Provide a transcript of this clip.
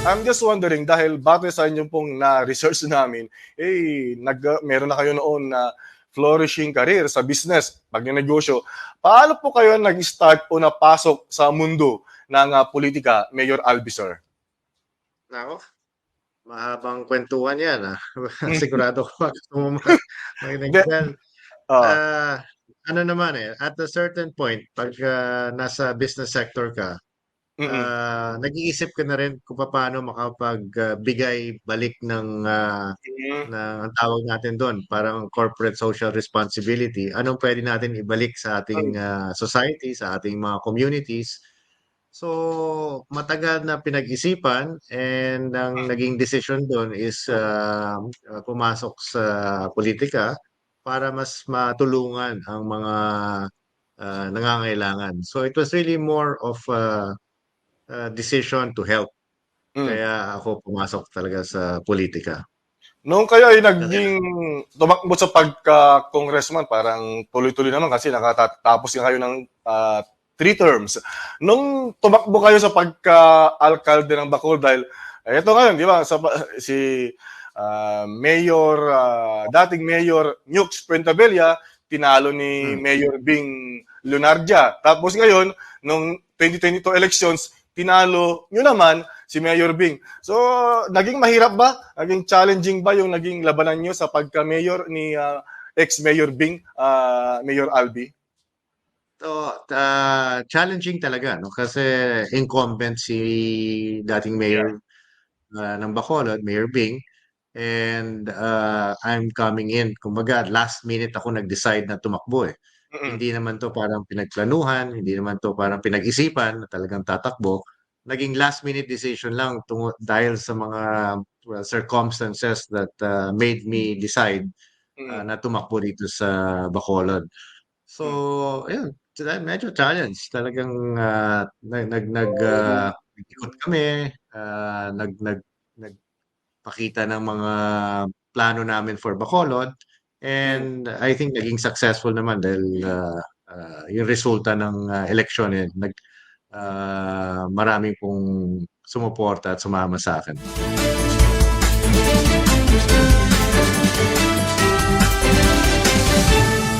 I'm just wondering, dahil batay sa inyo pong na-research namin, eh, nag, meron na kayo noon na flourishing career sa business, pagnenegosyo. Paano po kayo nag-start o napasok sa mundo ng ah, politika, Mayor Albi, sir? Nako, mahabang kwentuhan yan. Ah. Sigurado ko gusto mo ma- makinig yan. Ah, Ah, ano naman eh, at a certain point, pag ah, nasa business sector ka, mm-mm. ah, nag-iisip ka na rin kung paano makapagbigay balik ng, ah, Mm, ng ang tawag natin doon, parang corporate social responsibility. Anong pwede natin ibalik sa ating ah, society, sa ating mga communities. So, matagal na pinag-isipan and ang naging decision doon is ah, ah, pumasok sa politika para mas matulungan ang mga ah, nangangailangan. So, it was really more of a, a decision to help. mm. Kaya ako pumasok talaga sa politika. Noong kayo ay naging tumakbo sa pagka-congressman, parang tuloy-tuloy naman kasi nakatapos nga kayo ng ah, three terms. Nung tumakbo kayo sa pagka-alkalde ng Bacol dahil eh, ito ngayon, di ba, sa, si ah, Mayor, ah, dating Mayor Nukes Puentabella, tinalo ni Hmm. Mayor Bing Lunardia. Tapos ngayon, nung 2022 elections, tinalo nyo naman si Mayor Bing. So, naging mahirap ba? Naging challenging ba yung naging labanan nyo sa pagka-mayor ni ah, ex-Mayor Bing, ah, Mayor Albi? So, ah, challenging talaga, no? Kasi incumbent si dating mayor ah, ng Bacolod, Mayor Bing. And ah, I'm coming in. Kumbaga, last minute ako nag-decide na tumakbo eh. Mm-mm. Hindi naman to parang pinagplanuhan, hindi naman to parang pinag-isipan na talagang tatakbo. Naging last minute decision lang tungo, dahil sa mga well, circumstances that ah, made me decide ah, Mm-mm. na tumakbo dito sa Bacolod. So, ayun, sila- medyo challenge. Talagang ah, nag nag nag nag-ikot kami, ah, nag nag nagpakita ng mga plano namin for Bacolod and I think naging successful naman dahil ah, ah, yung resulta ng ah, eleksyon eh, nag ah, maraming pong sumuporta at sumama sa akin.